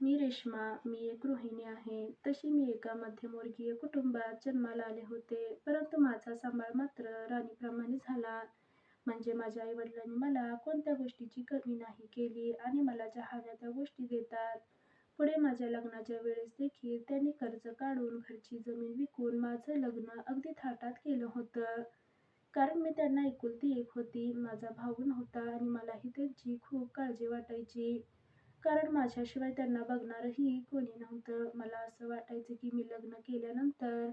मी रेश्मा. मी एक गृहिणी आहे. तशी मी एका मध्यमवर्गीय कुटुंबात जन्माला आले होते. परंतु माझा सांभाळ मात्र राणीप्रमाणे झाला. म्हणजे माझ्या आई-वडिलांनी मला कोणत्या गोष्टीची कमी नाही केली आणि मला ज्या हव्या त्या गोष्टी देतात. पुढे माझ्या लग्नाच्या वेळेस देखील त्यांनी कर्ज काढून घरची जमीन विकून माझं लग्न अगदी थाटात केलं होतं. कारण मी त्यांना एकुलती एक होती. माझा भाऊ नव्हता आणि मलाही त्यांची खूप काळजी वाटायची. कारण माझ्याशिवाय त्यांना बघणारही कोणी नव्हतं. मला असं वाटायचं की मी लग्न केल्यानंतर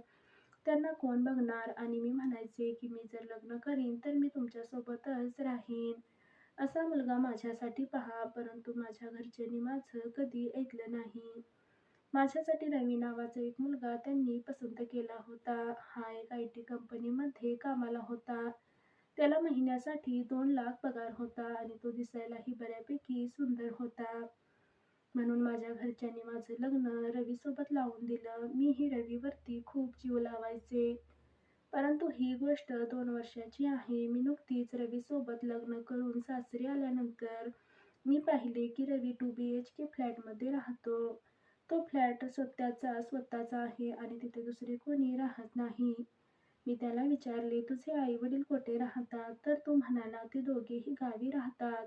त्यांना कोण बघणार आणि मी म्हणायचे की मी जर लग्न करीन तर मी तुमच्यासोबतच राहीन. असा मुलगा माझ्यासाठी पहा. परंतु माझ्या घरच्यांनी माझं कधी ऐकलं नाही. माझ्यासाठी रवी नावाचा एक मुलगा त्यांनी पसंत केला होता. हा एक आय टी कंपनीमध्ये कामाला होता. त्याला महिन्यासाठी दोन लाख पगार होता आणि तो दिसायलाही बऱ्यापैकी सुंदर होता. म्हणून माझ्या घरच्यांनी माझं लग्न रवीसोबत लावून दिलं. मीही रवीवरती खूप जीव लावायचे. परंतु ही गोष्ट दोन वर्षाची आहे. मी नुकतीच रवीसोबत लग्न करून सासरी आल्यानंतर मी पाहिले की रवी टू बी एच के फ्लॅटमध्ये राहतो. तो फ्लॅट स्वतःचा स्वतःचा आहे आणि तिथे दुसरे कोणी राहत नाही. मी त्याला विचारले, तुझे आई-वडील कोठे राहतात? तर तो म्हणाला, ते दोघेही गावी राहतात.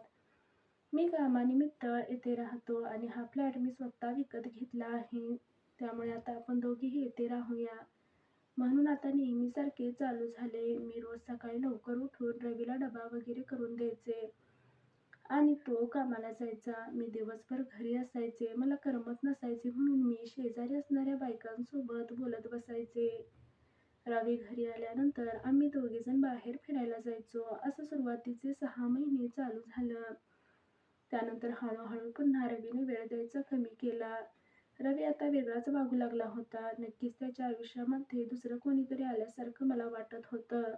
मी कामानिमित्त येथे राहतो आणि हा फ्लॅट मी स्वतः विकत घेतला आहे. त्यामुळे आता आपण दोघेही येथे राहूया. म्हणून आता नेहमीसारखे चालू झाले. मी रोज सकाळी लवकर उठून रवीला डबा वगैरे करून द्यायचे आणि तो कामाला जायचा. मी दिवसभर घरी असायचे. मला करमत नसायचे म्हणून मी शेजारी असणाऱ्या बायकांसोबत बोलत बसायचे. रवी घरी आल्यानंतर आम्ही दोघेजण बाहेर फिरायला जायचो. असं सुरुवातीचे सहा महिने चालू झालं. त्यानंतर हळूहळू पुन्हा रवीने वेळ द्यायचा कमी केला. रवी आता वेगळाच वागू लागला होता. नक्कीच त्याच्या आयुष्यामध्ये दुसरं कोणीतरी आल्यासारखं मला वाटत होतं.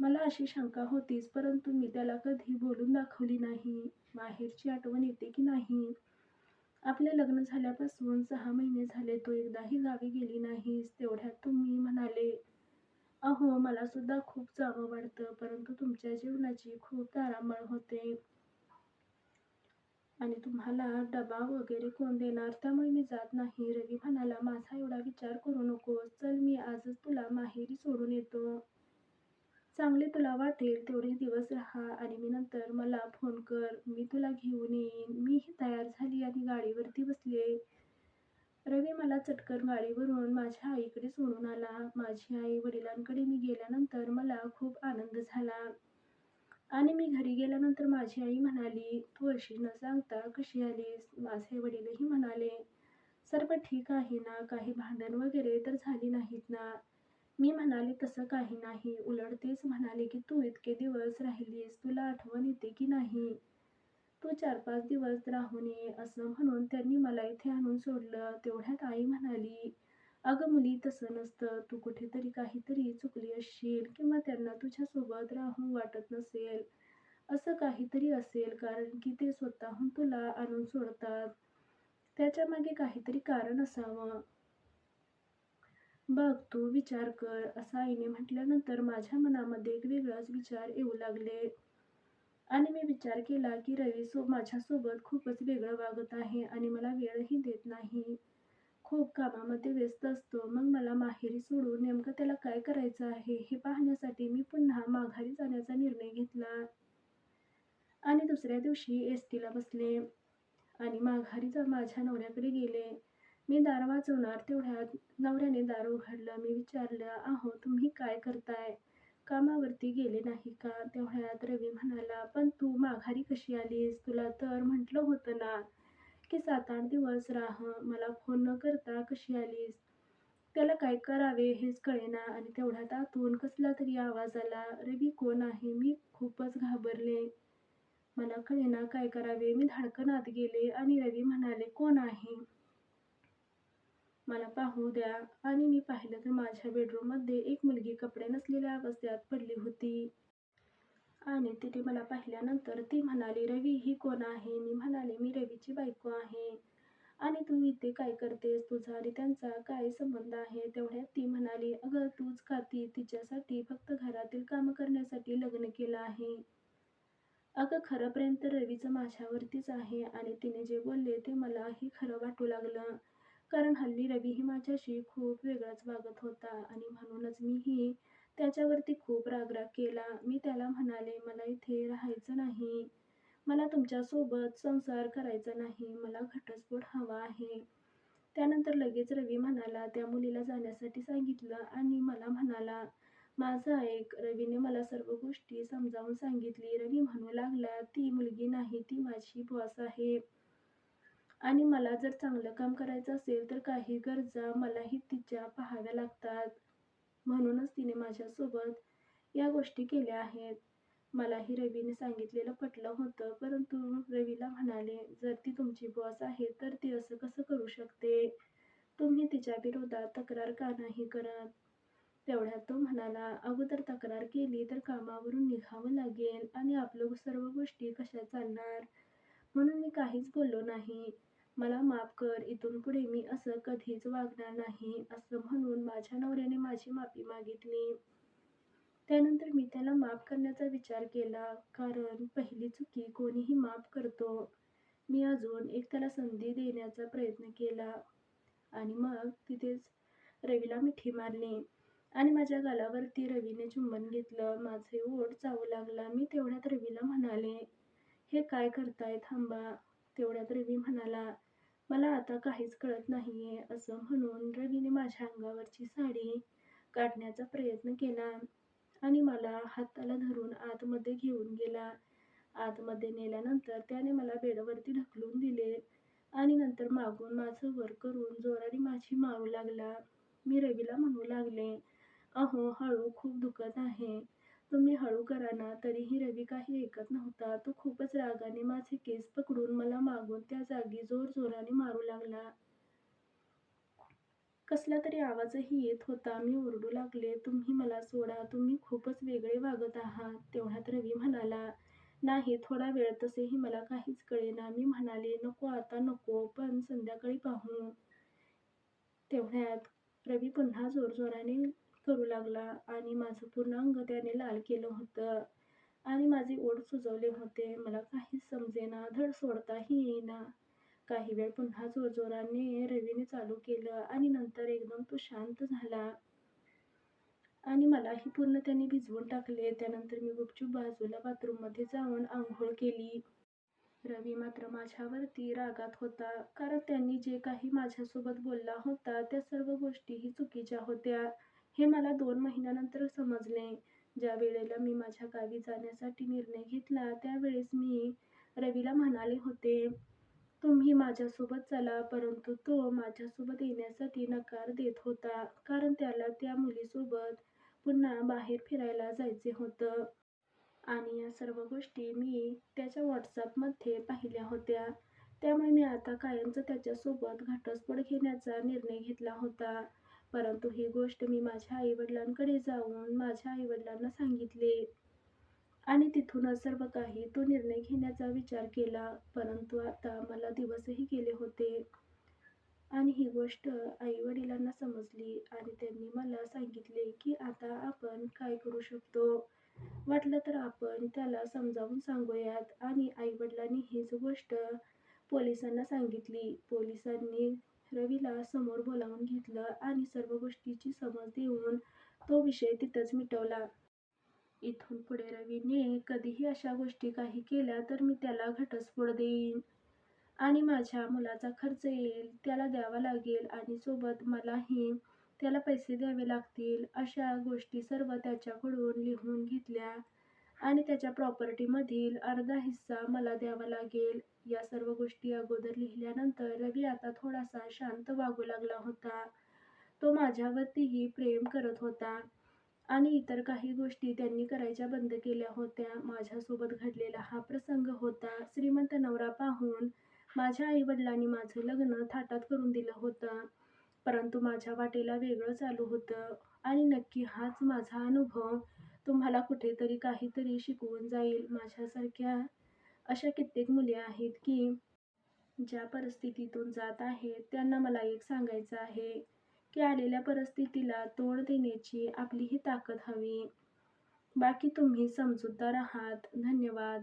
मला अशी शंका होतीच परंतु मी त्याला कधी बोलून दाखवली नाही. माहेरची आठवण येते की नाही? आपले लग्न झाल्यापासून सहा महिने झाले तू एकदाही गावी गेली नाहीस. तेवढ्यात तुम्ही म्हणाले, अहो मला सुद्धा खूप जावं वाटतं परंतु तुमच्या जीवनाची खूप तारांबळ होते. आणि तुम्हाला डबा वगैरे कोण देणार? त्यामुळे मी जात नाही. रवी म्हणाला, माझा एवढा विचार करू नकोस. चल मी आजच तुला माहेरी सोडून येतो. चांगले तुला वाटेल तेवढे दिवस राहा आणि मी नंतर मला फोन कर. मी तुला घेऊन येईन. मीही तयार झाली आणि गाडीवरती बसले. रवी मला चटकन गाडीवरून माझ्या आईकडे सोडून आला. माझी आई वडिलांकडे मी गेल्यानंतर मला खूप आनंद झाला. आणि मी घरी गेल्यानंतर माझी आई म्हणाली, तू अशी न सांगता कशी आलीस? माझे वडीलही म्हणाले, सर्व ठीक आहे ना? काही भांडण वगैरे तर झाली नाहीत ना? मी म्हणाले, तसं काही नाही. उलट तेच म्हणाले की तू इतके दिवस राहिलीस, तुला आठवण येते की नाही? तू चार-पाच दिवस राहून ये. असं म्हणून त्यांनी मला इथे आणून सोडलं. तेवढ्यात आई म्हणाली, अगं मुली तसं नसतं. तू कुठेतरी काहीतरी चुकली असशील किंवा त्यांना तुझ्यासोबत राहू वाटत नसेल. असं काहीतरी असेल कारण की ते स्वतःहून तुला आणून सोडतात. त्याच्यामागे काहीतरी कारण असावं. बघ तू विचार कर. असं आईने म्हटल्यानंतर माझ्या मनामध्ये एक वेगळाच विचार येऊ लागले. आणि मी विचार केला की रवी सो माझ्यासोबत खूपच वेगळं वागत आहे आणि मला वेळही देत नाही. खूप कामामध्ये व्यस्त असतो. मग मला माहेरी सोडून नेमकं त्याला काय करायचं आहे हे पाहण्यासाठी मी पुन्हा माघारी जाण्याचा निर्णय घेतला. आणि दुसऱ्या दिवशी एस टीला बसले आणि माघारी जा माझ्या नवऱ्याकडे गेले. मी दार वाजवणार तेवढ्यात नवऱ्याने दार उघडलं. मी विचारलं, आहो तुम्ही काय करताय? कामावरती गेले नाही का? तेवढ्यात रवी म्हणाला, पण तू माघारी कशी आलीस? तुला तर म्हटलं होतं ना की सात-आठ दिवस राह. मला फोन न करता कशी आलीस? त्याला काय करावे हेच कळेना आणि तेवढ्यात आतून कसला तरी आवाज आला. रवी कोण आहे? मी खूपच घाबरले. मला कळेना काय करावे. मी धाडकन आत गेले आणि रवी म्हणाले, कोण आहे? मला पाहू द्या. आणि मी पाहिलं तर माझ्या बेडरूममध्ये एक मुलगी कपडे नसलेल्या अवस्थेत पडली होती. आणि तिने मला पाहिल्यानंतर ती म्हणाली, रवी ही कोण आहे? मी म्हणाले, मी रवीची बायको आहे. आणि तू इथे काय करतेस? तुझा आणि त्यांचा काय संबंध आहे? तेवढ्यात ती म्हणाली, अगं तूच का ती तिच्यासाठी फक्त घरातील कामं करण्यासाठी लग्न केलं आहे. अगं खरं प्रेम तर रवीचं माझ्यावरतीच आहे आणि तिने जे बोलले ते मलाही खरं वाटू लागलं. कारण हल्ली रवीही माझ्याशी खूप वेगळाच वागत होता आणि म्हणूनच मीही त्याच्यावरती खूप रागराग केला. मी त्याला म्हणाले, मला इथे राहायचं नाही. मला तुमच्यासोबत संसार करायचा नाही. मला घटस्फोट हवा आहे. त्यानंतर लगेच रवी म्हणाला, त्या मुलीला जाण्यासाठी सांगितलं आणि मला म्हणाला, माझं ऐक. रवीने मला सर्व गोष्टी समजावून सांगितली. रवी म्हणू लागला, ती मुलगी नाही, ती माझी बॉस आहे. आणि मला जर चांगलं काम करायचं असेल तर काही गरजा मलाही तिच्या पाहाव्या लागतात. म्हणूनच तिने माझ्यासोबत या गोष्टी केल्या आहेत. मलाही रवीने सांगितलेलं पटलं होतं. परंतु रवीला म्हणाले, जर ती तुमची बॉस आहे तर ती असं कसं करू शकते? तुम्ही तिच्या विरोधात तक्रार का नाही करत? तेवढ्यात तो म्हणाला, अगोदर तक्रार केली तर कामावरून निघावं लागेल आणि आपलं सर्व गोष्टी कशा चालणार? म्हणून मी काहीच बोललो नाही. मला माफ कर. इथून पुढे मी असं कधीच वागणार नाही. असं म्हणून माझ्या नवऱ्याने माझी माफी मागितली. त्यानंतर मी त्याला माफ करण्याचा विचार केला. कारण पहिली चुकी कोणीही माफ करतो. मी अजून एक त्याला संधी देण्याचा प्रयत्न केला. आणि मग तिथेच रवीला मिठी मारली. आणि माझ्या गालावरती रवीने चुंबन घेतलं. माझे ओठ चावू लागला. मी तेवढ्यात रवीला म्हणाले, हे काय करताय? थांबा. तेवढ्यात रवी म्हणाला, मला आता काहीच कळत नाहीये. असं म्हणून रवीने माझ्या अंगावरची साडी काढण्याचा प्रयत्न केला आणि मला हाताला धरून आतमध्ये घेऊन गेला. आतमध्ये नेल्यानंतर त्याने मला बेडवरती ढकलून दिले आणि नंतर मागून माझं वर करून जोराने माझी मारू लागला. मी रवीला म्हणू लागले, अहो हळू, खूप दुखत आहे. तुम्ही हळू करा ना. तरीही रवी काही ऐकत नव्हता. तो खूपच रागाने माझे केस पकडून मला मागून त्या जागी जोरजोराने मारू लागला. कसला तरी आवाजही येत होता. मी ओरडू लागले, तुम्ही मला सोडा. तुम्ही खूपच वेगळे वागत आहात. तेवढ्यात रवी म्हणाला, नाही, थोडा वेळ. तसेही मला काहीच कळेना. मी म्हणाले, नको आता नको, पण संध्याकाळी पाहू. तेवढ्यात रवी पुन्हा जोरजोराने करू लागला आणि माझं पूर्ण अंग त्याने लाल केलं होतं आणि माझे ओढ सुजवले होते. मला काहीच समजेना. धड सोडताही येईना. काही वेळ पुन्हा जोरजोराने रवीने चालू केलं आणि नंतर एकदम तो शांत झाला. आणि मलाही पूर्ण त्याने भिजवून टाकले. त्यानंतर मी गुपचूप बाजूला बाथरूममध्ये जाऊन आंघोळ केली. रवी मात्र माझ्यावरती रागात होता. कारण त्यांनी जे काही माझ्यासोबत बोलला होता त्या सर्व गोष्टीही चुकीच्या होत्या. हे मला दोन महिन्यानंतर समजले. ज्या वेळेला मी माझ्या गावी जाण्यासाठी निर्णय घेतला त्यावेळेस मी रवीला म्हणाले होते, तुम्ही माझ्यासोबत चला. परंतु तो माझ्यासोबत येण्यासाठी नकार देत होता. कारण त्याला त्या मुलीसोबत पुन्हा बाहेर फिरायला जायचे होतं. आणि या सर्व गोष्टी मी त्याच्या व्हॉट्सअपमध्ये पाहिल्या होत्या. त्यामुळे मी आता कायमचं त्याच्यासोबत घटस्फोट घेण्याचा निर्णय घेतला होता. परंतु ही गोष्ट मी माझ्या आईवडिलांकडे जाऊन माझ्या आईवडिलांना सांगितले. आणि तिथूनच सर्व काही तो निर्णय घेण्याचा विचार केला. परंतु आता मला दिवसही गेले होते आणि ही गोष्ट आई-वडिलांना समजली आणि त्यांनी मला सांगितले की आता आपण काय करू शकतो? वाटलं तर आपण त्याला समजावून सांगूयात. आणि आई-वडिलांनी हीच गोष्ट पोलिसांना सांगितली. पोलिसांनी रवीला समोर बोलावून घेतलं आणि सर्व गोष्टीची समज देऊन तो विषय तिथंच मिटवला. इथून पुढे रवीने कधीही अशा गोष्टी काही केल्या तर मी त्याला घटस्फोट देईन आणि माझ्या मुलाचा खर्च येईल त्याला द्यावा लागेल आणि सोबत मलाही त्याला पैसे द्यावे लागतील. अशा गोष्टी सर्व त्याच्याकडून लिहून घेतल्या आणि त्याच्या प्रॉपर्टीमधील अर्धा हिस्सा मला द्यावा लागेल. या सर्व गोष्टी अगोदर लिहिल्यानंतर रवी आता थोडासा शांत वागू लागला होता. तो माझ्यावरतीही प्रेम करत होता आणि इतर काही गोष्टी त्यांनी करायच्या बंद केल्या होत्या. माझ्यासोबत घडलेला हा प्रसंग होता. श्रीमंत नवरा पाहून माझ्या आईवडिलांनी माझं लग्न थाटात करून दिलं होतं. परंतु माझ्या वाटेला वेगळं चालू होतं. आणि नक्की हाच माझा अनुभव तुम्हाला कुठेतरी काहीतरी शिकवून जाईल. माझ्यासारख्या अशा कित्येक मुली आहेत की ज्या परिस्थितीतून जात आहेत त्यांना मला एक सांगायचं आहे की आलेल्या परिस्थितीला तोंड देण्याची आपली ही ताकद हवी. बाकी तुम्ही समजूतदार आहात. धन्यवाद.